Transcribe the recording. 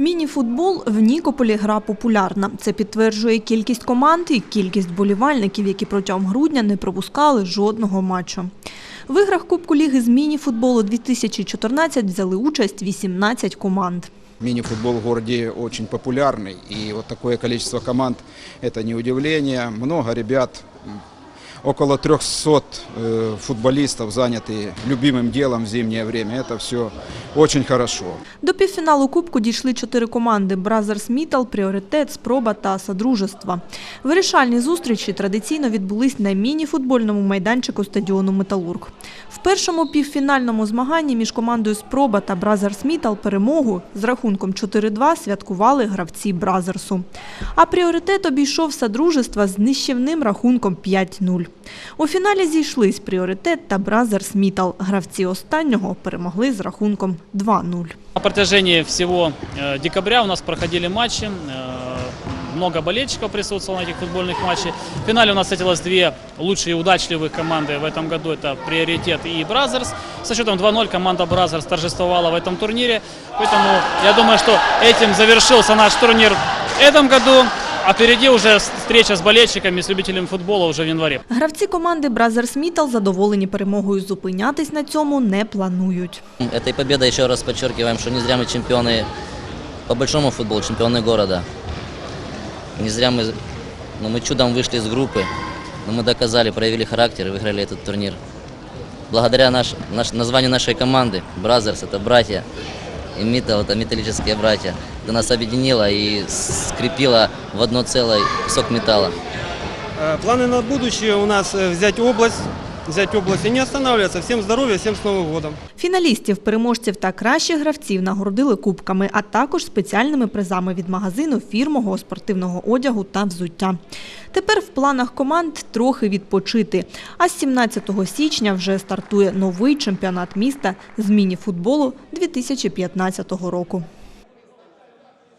Міні-футбол в Нікополі гра популярна. Це підтверджує кількість команд і кількість болівальників, які протягом грудня не пропускали жодного матчу. В іграх Кубку Ліги з міні-футболу 2014 взяли участь 18 команд. Мини-футбол в городе очень популярный, и вот такое количество команд – это не удивление. Много ребят, около 300 э, футболистов заняты любимым делом в зимнее время. Это все очень хорошо. До півфіналу Кубку дійшли чотири команди – Бразерс Мітал, Пріоритет, Спроба та Содружество. Вирішальні зустрічі традиційно відбулись на міні-футбольному майданчику стадіону «Металург». В першому півфінальному змаганні між командою Спроба та Бразерс Мітал перемогу з рахунком 4-2 святкували гравці Бразерсу. А Пріоритет обійшов Содружество з нищівним рахунком 5-0. У фіналі зійшлись Пріоритет та Бразерс Мітал. Гравці останнього перемогли з рахунком 2-0. На протяжении всего э, декабря у нас проходили матчи. э, Много болельщиков присутствовало на этих футбольных матчах. В финале у нас встретилось две лучшие и удачливых команды в этом году. Это Приоритет и Бразерс. Со счетом 2-0 команда Бразерс торжествовала в этом турнире. Поэтому я думаю, что этим завершился наш турнир в этом году. А впереди уже встреча с болельщиками, с любителями футбола уже в январе. Гравці команди Бразерс Мітал задоволені перемогою. Зупинятись на цьому не планують. Этой победой еще раз подчеркиваем, что не зря мы чемпионы по большому футболу, чемпионы города. Не зря мы, ну, мы чудом вышли из группы, но мы доказали, проявили характер и выиграли этот турнир. Благодаря наш, наш, названию нашей команды, Бразерс, это братья, и Митал, это металлические братья, это нас объединило и скрепило в одно целое кусок металла. Э, Планы на будущее у нас э, взять область, взять область и не останавливаться. Всем здоровья, всем с Новым годом. Фіналістів, переможців та кращих гравців нагородили кубками, а також спеціальними призами від магазину фірмового спортивного одягу та взуття. Тепер в планах команд трохи відпочити. А з 17 січня вже стартує новий чемпіонат міста з міні-футболу 2015 року.